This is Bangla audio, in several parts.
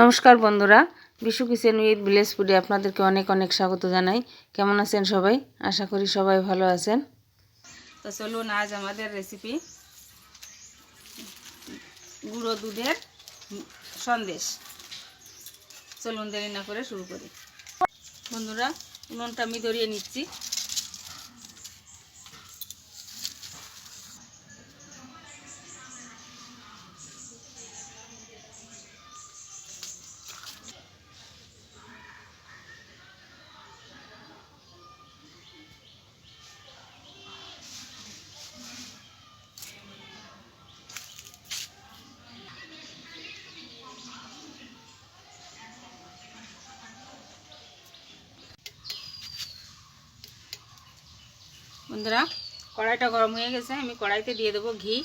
নমস্কার বন্ধুরা, বিশু কিচেন উইথ ভিলেজ ফুডে আপনাদেরকে অনেক অনেক স্বাগত জানাই। কেমন আছেন সবাই? আশা করি সবাই ভালো আছেন। তো চলুন আজ আমাদের রেসিপি গুঁড়ো দুধের সন্দেশ। চলুন দেরি না করে শুরু করি। বন্ধুরা, উনুনটা আমি ধরিয়ে নিচ্ছি। বন্ধুরা, কড়াইটা গরম হয়ে গেছে, আমি কড়াইতে দিয়ে দেবো ঘি।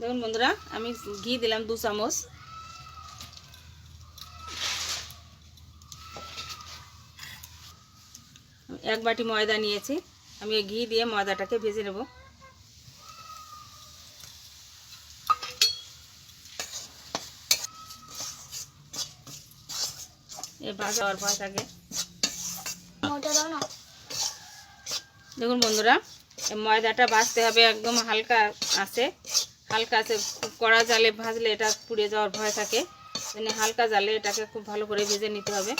দেখুন বন্ধুরা, আমি ঘি দিলাম দু চামচ। এক বাটি ময়দা নিয়েছি, আমি ঘি দিয়ে ময়দাটাকে ভেজে নেব। ভাজা হওয়ার থাকে। দেখুন বন্ধুরা ময়দাটা ভাজতে হবে একদম হালকা আছে। হালকা আছে খুব কড়া জালে ভাজলে এটা পুড়ে যাওয়ার ভয় থাকে। মানে হালকা জালে এটাকে খুব ভালো করে ভেজে নিতে হবে।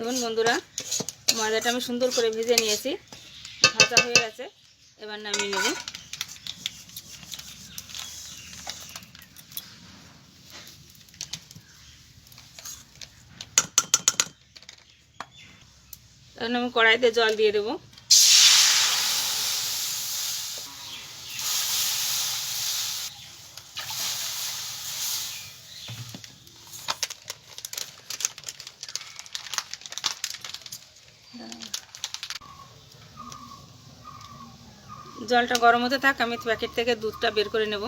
দেখুন বন্ধুরা, ময়দাটা আমি সুন্দর করে ভেজে নিয়েছি। ভাজা হয়ে গেছে, এবার নামিয়ে নেব। তখন আমি কড়াইতে জল দিয়ে দেবো। জলটা গরম হতে থাক, আমি প্যাকেট থেকে দুধটা বের করে নেব।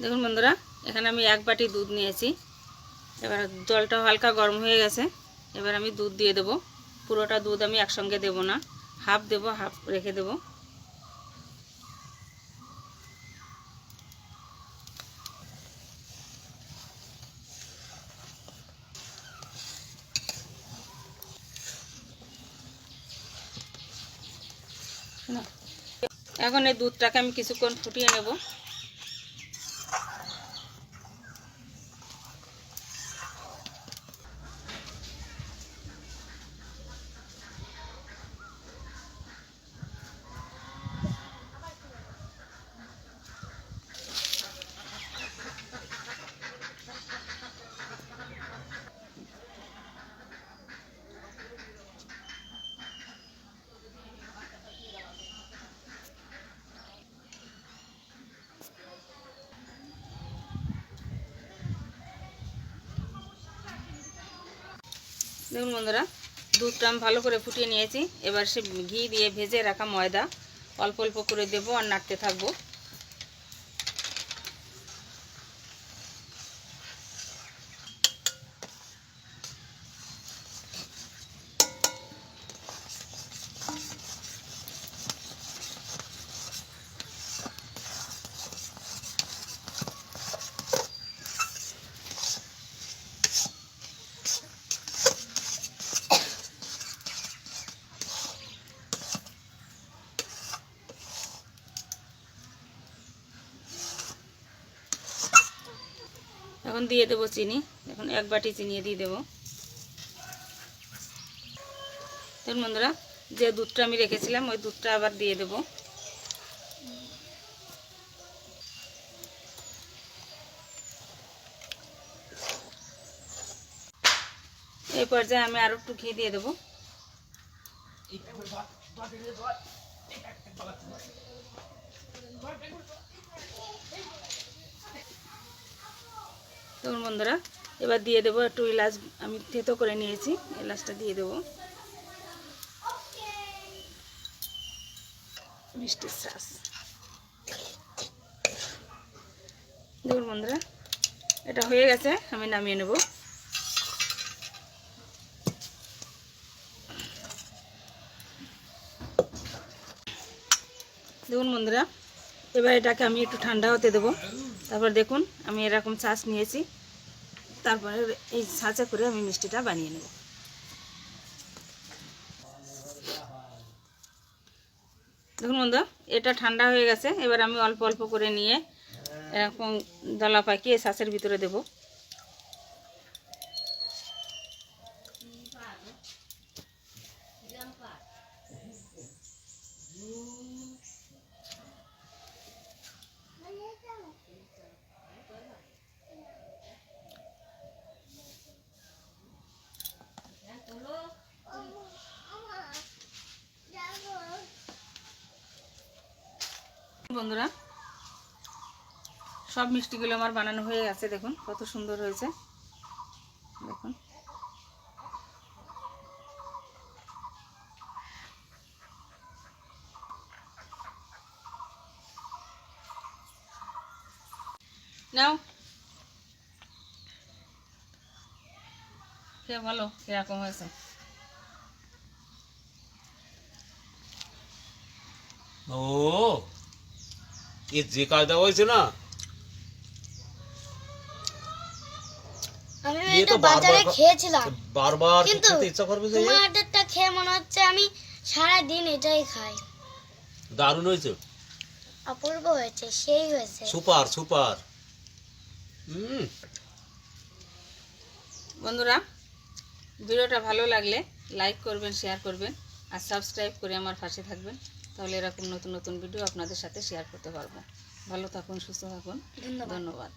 দেখুন বন্ধুরা, এখানে আমি এক বাটি দুধ নিয়েছি। এবার জলটা হালকা গরম হয়ে গেছে, এবার আমি দুধ দিয়ে দেব। পুরোটা দুধ আমি একসঙ্গে দেব না, হাফ দেব, হাফ রেখে দেব। এখন এই দুধটাকে আমি কিছুক্ষণ ফুটিয়ে নেব। দেখুন বন্ধুরা, দুধটা আমি ভালো করে ফুটিয়ে নিয়েছি। এবার সে ঘি দিয়ে ভেজে রাখা ময়দা অল্প অল্প করে দেবো আর নাড়তে থাকব। এখন দিয়ে দেবো চিনি। এখন এক বাটি চিনি দিয়ে দেবো। দেখুন বন্ধুরা, যে দুধটা আমি রেখেছিলাম, ওই দুধটা আবার দিয়ে দেবো। এই পর্যায়ে আমি আরও একটু ঘি দিয়ে দেবো। দেখুন বন্ধুরা, এবার দিয়ে দেবো একটু এলাচ, আমি থেতো করে নিয়েছি, এলাচটা দিয়ে দেবো। মিষ্টির শ্বাস দেখুন বন্ধুরা, এটা হয়ে গেছে, আমি নামিয়ে নেব। দেখুন বন্ধুরা এবার এটাকে আমি একটু ঠান্ডা হতে দেবো। তারপর দেখুন, আমি এরকম ছাঁচ নিয়েছি। তারপরে এই ছাঁচে করে আমি মিষ্টিটা বানিয়ে নেব। দেখুন বন্ধু এটা ঠান্ডা হয়ে গেছে। এবার আমি অল্প অল্প করে নিয়ে এরকম দলা পাকিয়ে ছাঁচের ভিতরে দেব। বন্ধুরা। সব মিষ্টিগুলো আমার বানানো হয়ে গেছে, দেখুন কত সুন্দর হয়েছে। দেখুন। নাও। খেয়ে বলো কীরকম হয়েছে। ও এ যে কায়দা হয়েছে না? আমি এটা বাজারে খেয়েছিলাম। বারবার কিন্তু ইচ্ছা করবে যে? তোমার খেয়ে মনে হচ্ছে আমি সারা দিন এটাই খাই। দারুণ হয়েছে। অপূর্ব হয়েছে সেই হয়েছে। Super super. হুম। বন্ধুরা ভিডিওটা ভালো লাগলে লাইক করবেন শেয়ার করবেন আর সাবস্ক্রাইব করে আমার পাশে থাকবেন। তাহলে এরকম নতুন নতুন ভিডিও আপনাদের সাথে শেয়ার করতে পারব। ভালো থাকুন সুস্থ থাকুন। ধন্যবাদ। ধন্যবাদ।